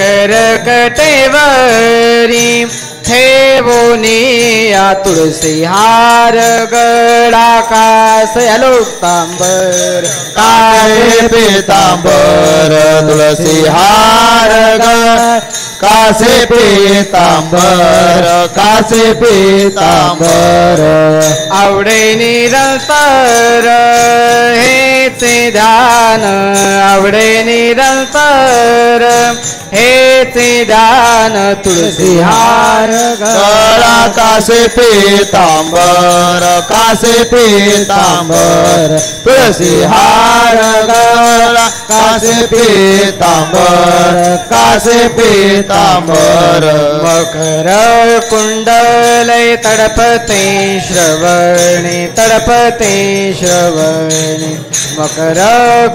करकटेवरी कटेवरी वो या तुळसी हार गळा कास हॅलो तांबर काळे पितांबर तुळसी हार ग कासे पितांबर कासे पितांबर. आवडे निरंतर हेचे ध्यान आवडे निरंतर हेचे ध्यान तुळसी हार गळा कासे पितांबर कासे पितांबर तुळसी हार गळा कासे पितांबर कासे पितांबर. मकर कुंडलय तडपते श्रवणे तडपते श्रवणे. मकर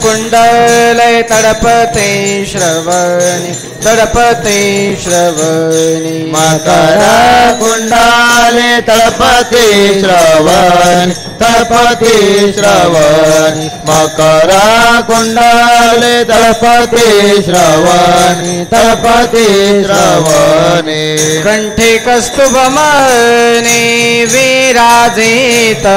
कुंडलय तडपते श्रवणे तडपते श्रवणे. मकर कुंडाले तळपती श्रवण तळपती श्रवण. मकर कुंडाले तळपती श्रवण तळपती श्रवण. कंठे कस्तुभमने विराजित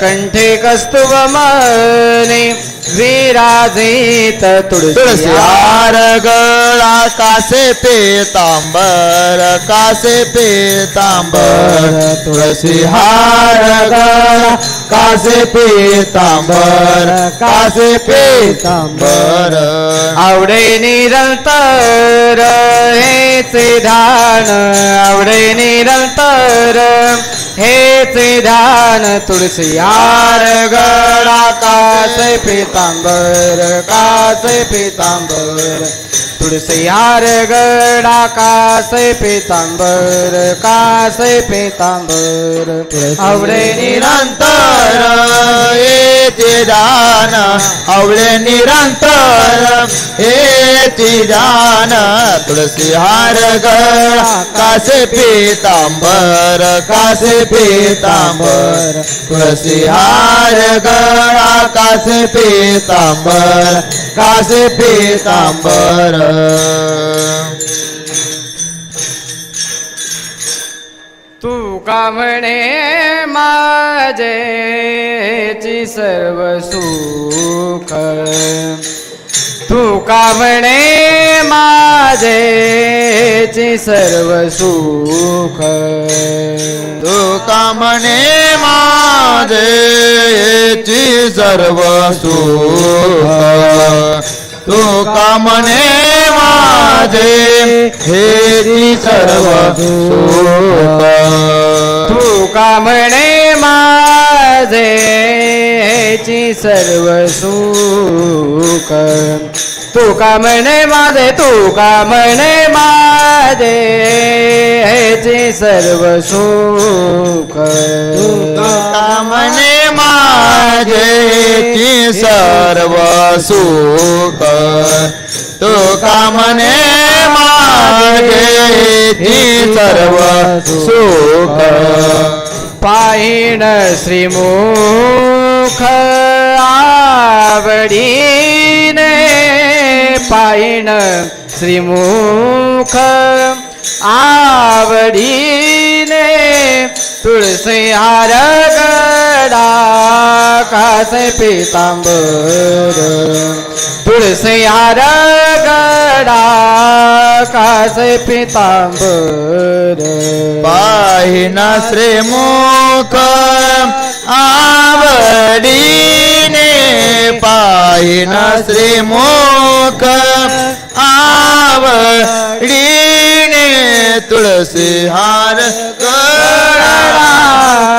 कंठे कस्तुभमने. विराजित तुळसी हार गळा कासे पेतांबर कासे पेतांबर. तुळसी हार गळा कासे पेतांबर कासे पेतांबर. आवडे निरंतर हेचे ध्यान आवडे निरंतर हेचे ध्यान तुळसी हार गळा कासे पितांबर कासे पितांबर. तुळसी गडा कासे पितांबर कासे पितांबर आवडे निरंतर येते दान आवळे निरंतर येते दान तुळसी हार कासे पितांबर कासे पितांबर तुळसी हार कासे पितांबर कासे पितांबर तू का म्हणे माझेची सर्व सुख? तू का म्हणे माझेची सर्व सुख? तू का म्हणे माझेची सर्व सुख? तू का म्हणे माझे? हेची सर्व सुख. तू का म्हणे माझेची सर्व सुख. तू का म्हणे माझे? तू का म्हणे माझे? ह्याचे सर्व सुख. का म्हणे माझेची सर्व सुख। तू का म्हणे माझेची सर्व सुख। पाहिण श्रीमुख आवडीने पाहिण श्रीमुख आवडीने तुळसी हार गडा कासे पितांबर। तुळसी हार गडा कासे पितांबर। पाहिना श्रीमुख आवडीने पाहिना श्रीमुख आवडीने तुळसी हार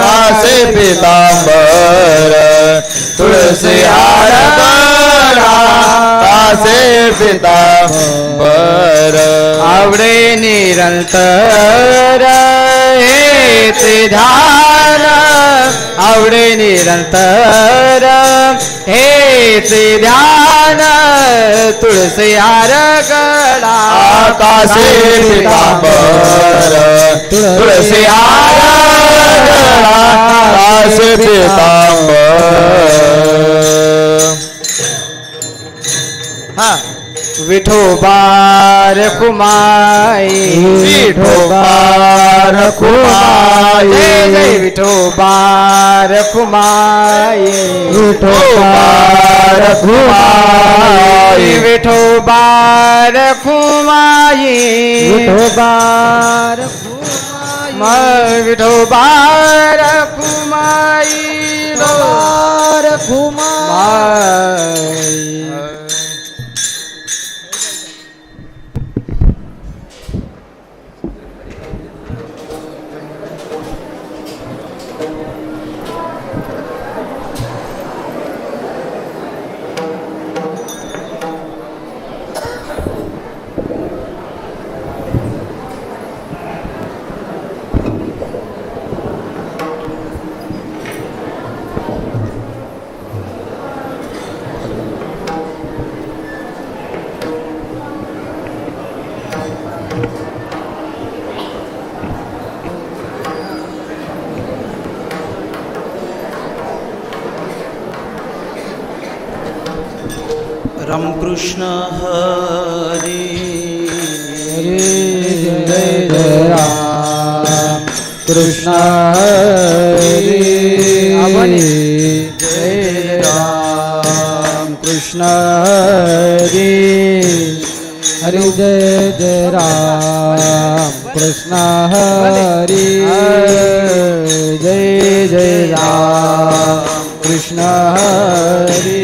कासे पितांबर तुळसी हार गळा कासे पितांबर आवडे निरंतर हे ते धार. आवडे निरंतर हेचे ध्यान. तुळसी गडा आकाशे पितांबर तुळसी गळा कासे पितांबर हा विठोबार कुमाई. विठोबार कुमाई. जय जय विठोबार कुमाई विठोबार कुमाई. विठोबार कुमाई विठोबार म विठोबार कुमाई कृष्ण कुमार हरी जय जय राम। कृष्ण हरी। जय राम। कृष्ण हरी। हरे जय जय राम। कृष्ण हरी। जय जय राम। कृष्ण हरी।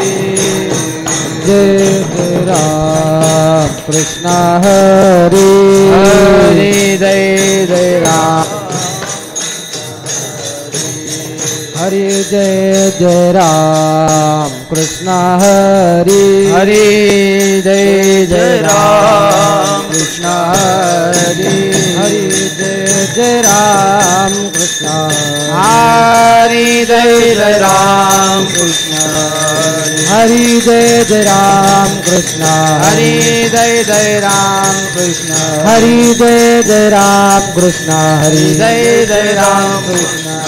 राम कृष्ण हरे हरे जय जय राम हरे जय जय राम कृष्ण हरे हरे जय जय राम कृष्ण हरे हरे जय जय राम कृष्ण हरे जय जय राम कृष्ण हरि जय जय राम कृष्ण हरे जय जय राम कृष्ण हरि जय जय राम कृष्ण हरि जय जय राम कृष्ण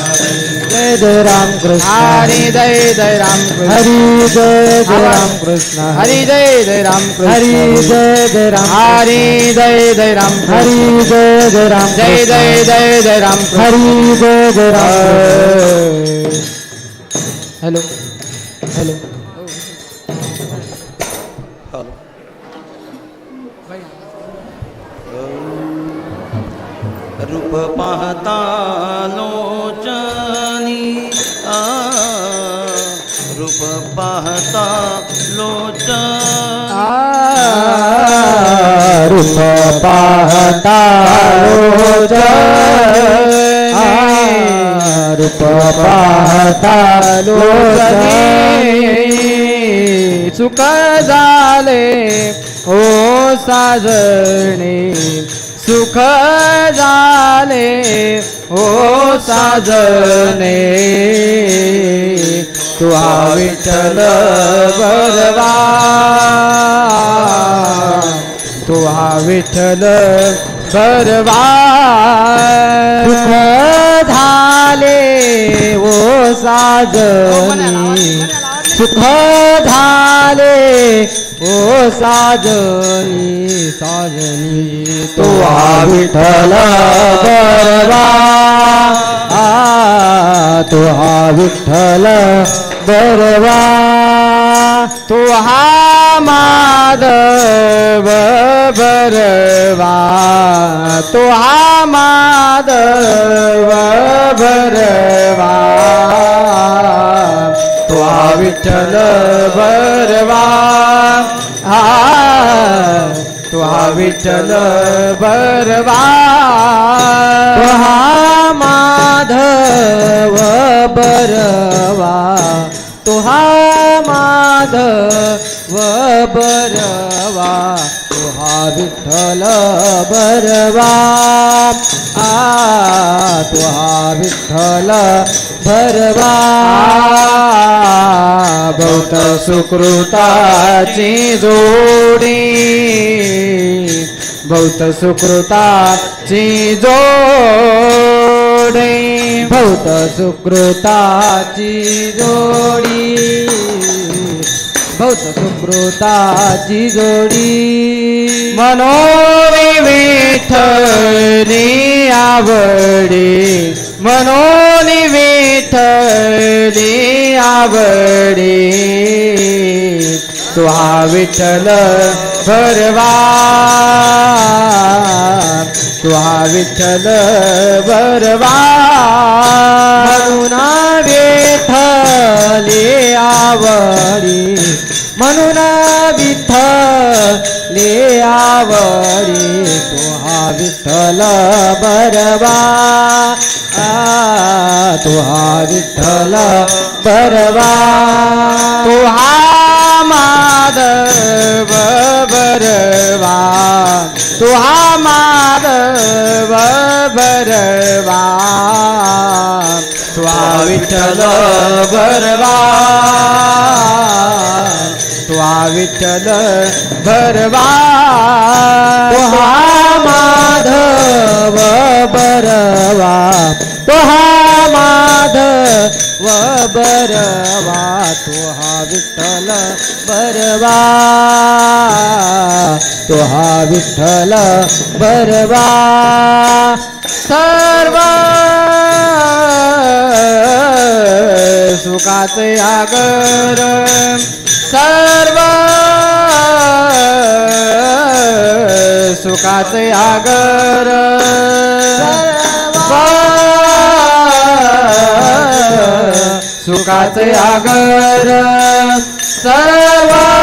जय जय राम कृष्ण हरे जय जय राम कृष्ण हरि जय जय राम कृष्ण हरे जय जय राम हरि जय जय राम हरे जय जय राम हरि जय जय राम जय जय जय जय राम हरि जय जय राम हॅलो हॅलो रूप पाहता लोचनी. आ रूप पाहता लोचनी. रूप पाहता रूप पाहता सुख झाले हो साजणे सुख झाले ओ साजने. तू विठ्ठल बरवा तू विठ्ठल बरवा सुख झाले ओ साजनी. सुख झाले ओ साजनी साजनी तो हा बरवा आ तो हा विठ्ठल बरवा तो हा माधव बरवा तो हा माधव बरवा तू हा विठ्ठल बरवा हा तू हा विठ्ठल बरवा तो हा माधव बरवा तो हा माधव बरवा तो हा विठ्ठल भरवा आ तो विठ्ठल भरवा बहुत सुकृताची जोडी. बहुत सुकृताची जोडी. भौत सुकृताची जोडी. भौत सुकृताची जोडी मनोरी विठ्ठली आवडी मनोनी विठ्ठली आवडी तुहा विठ्ठल भरवा तुहा विठ्ठल बरवा म्हणून विठ्ठले आवडी म्हणून विठ्ठले आवडी तुहा विठ्ठल बरवा तुहा विठ्ठल बरवा तुहा माधव बरवा तुहा मा बरवा त्वा विठ्ठल बरवा त्वा विठ्ठल भरवा तुहा माधव बरवा तुहा माधव बरवा तुहा विठ्ठल बरवा तो हा विठ्ठल बरवा सर्व सुखाचे आगर. सर्व सुखाचे आगर. सुखाचे आगर. सर्व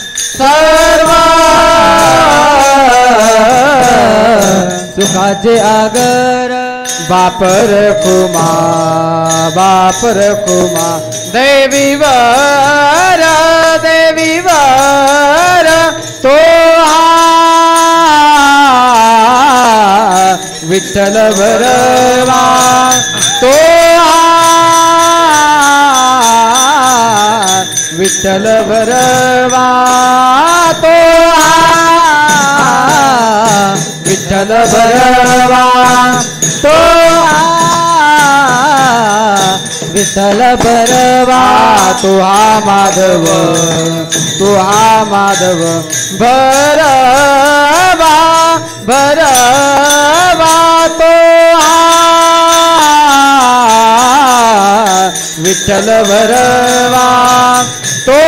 सुखाचे आगर बापर कुमा बापर कुमा देवी वर देवी वर तो विठ्ठल भरवा. तो विठ्ठल भरवा. तो विठ्ठल भरवा तो विठ्ठल भरवा तू हा माधव तू हा माधव भरवा भरवा तो हा विठ्ठल भरवा तो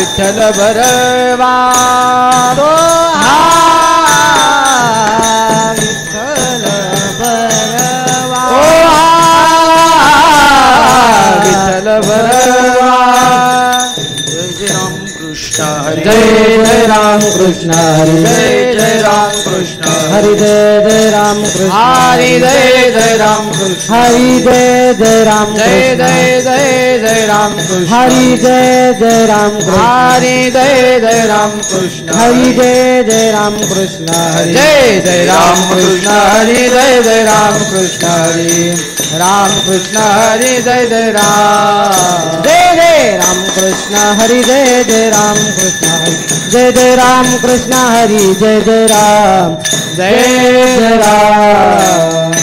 विठ्ठल भरवा तो हा विठ्ठल बरवा ओ कृष्ण हरी जय जय राम कृष्ण हरी जय जय राम कृष्ण हरी जय जय राम कृष्ण हरी जय जय राम कृष्ण हरी जय जय राम जय कृष्ण जय जय जय राम कृष्ण हरी जय जय राम कृष्ण हरी जय जय राम कृष्ण हरी जय जय राम कृष्ण हरी जय जय राम कृष्ण हरी जय जय राम कृष्ण हरी राम कृष्ण हरी जय जय राम जय राम कृष्ण हरी जय जय राम कृष्ण हरी जय जय राम कृष्ण हरि जय जय राम जय जय राम।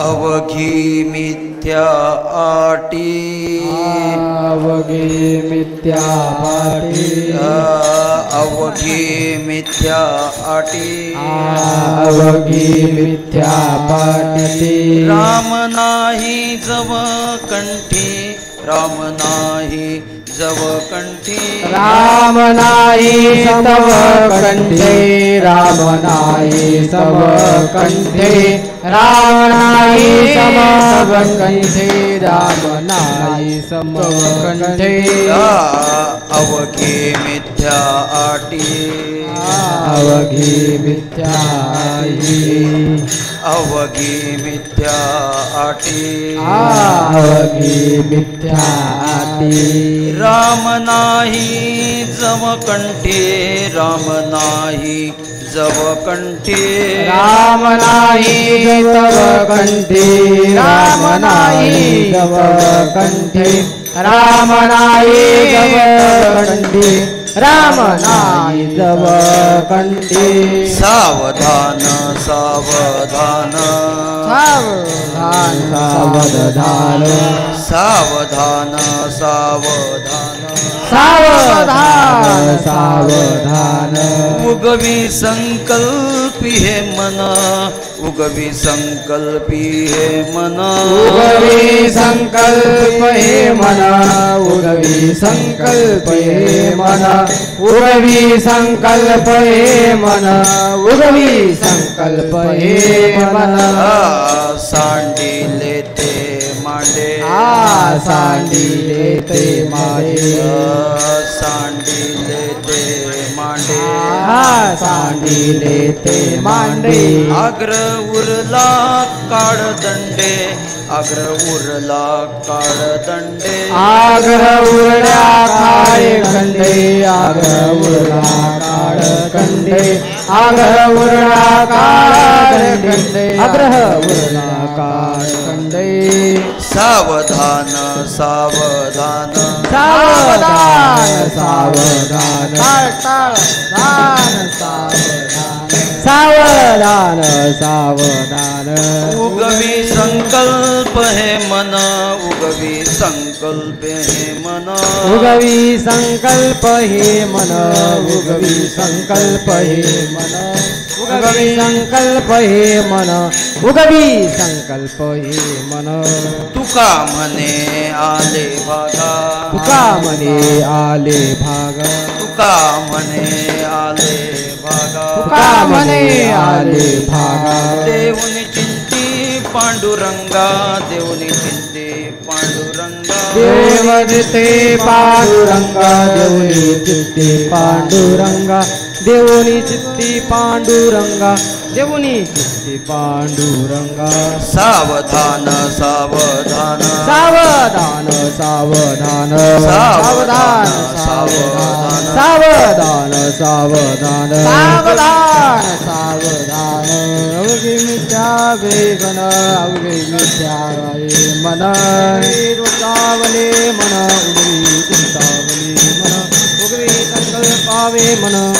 अवघी मिथ्या आटी आवगे मिथ्या पाटी। अवघी मिथ्या आटी आवगी मिथ्या पाटी राम नाही जव कंठी राम नाही जव कंठी. राम नाही तव कंठे राम नाही तव कंठे. राम नाही तव कंठे राम नाही सम कंठे. अवघी मिथ्या आटी अवघी मिथ्याई अवघी मिथ्या आटी. अवघी मिथ्याती राम नाही जम कंठी राम नाही जव कंठी. राम नाही तव कंठी राम नाही तव कंठी. राम नाही तव कंठी. राम नाही कंठी सावधान सावधान। सावधान सावधान। सावधान सावधान। सावधान। सावधान। उगवी संकल्पी हे मन उगवी संकल्पी हे मन। उगवी संकल्प हे मन उगवी संकल्प हे मन। उगवी संकल्प हे मन उगवी संकल्प हे मन। आ, सांडी देते मांडे. सांडी देते मांडे. सांडी देते मांडे. अग्र उरला काळदंडे अग्र उरला काळदंडे आग्र उरल्या काळे खंडे आग्र उरला काळखंडे आग्रह उरणाकार कंडे आग्रह उरणाकार सावधान. सावधान सावधान सावधान. सावधान. सावधान. सावधान सावधान. उगवी संकल्प हे मन उगवी संकल्प हे मन. उगवी संकल्प हे मन उगवी संकल्प हे मन. उगवी संकल्प हे मन. उगवी संकल्प हे मन. तुका म्हणे आले भागा. तुका म्हणे आले भाग. तुका म्हणे आले भागा. तुका म्हणे आले भागा. देऊनी चिंती पांडुरंगा देऊनी चिंती पांडुरंगा. देवजिते पांडुरंगा देवनी चित्ते पांडुरंगा. देवनी चित्ती पांडुरंगा देवनी चित्ती पांडुरंगा. सावधान सावधान. सावधान सावधान. सावधान, सावधान. सावधान. सावधान सावधान. सावधान अवघी मिथ्या वेगन अवघी मिथ्या मन रुचावले मन उगवी चिंतावले मन. उगवी संकल्पावे मन.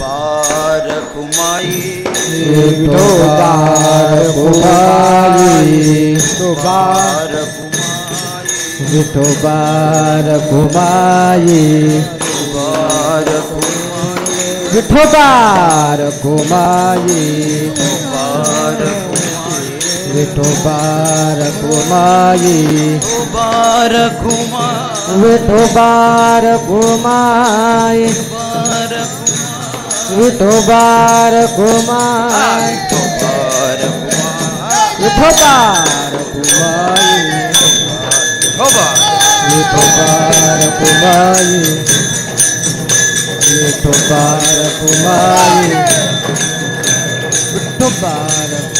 बार कुमाई तो बार कुमाई तो बार घुमाई तो बार कुमाई बार विठो बार कुमाई बार विठो बार कुमाई बार कुमाई विठो कुमार उठो बार कुमार उठो बार कुमार उठो बार कुमार उठो बार कुमार उठो बार कुमार उठो बार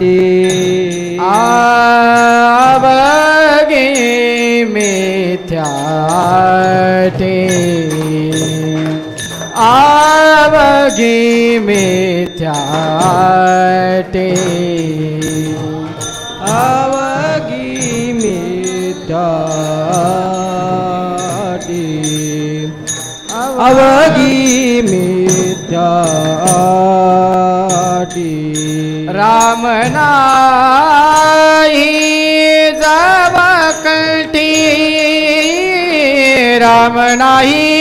मिळती आवगे मिथ्याटे आवगे मिथ्याटे आवगी मिथ्याटे आवगी मिथ्या रामनाई नाही जब राम नाही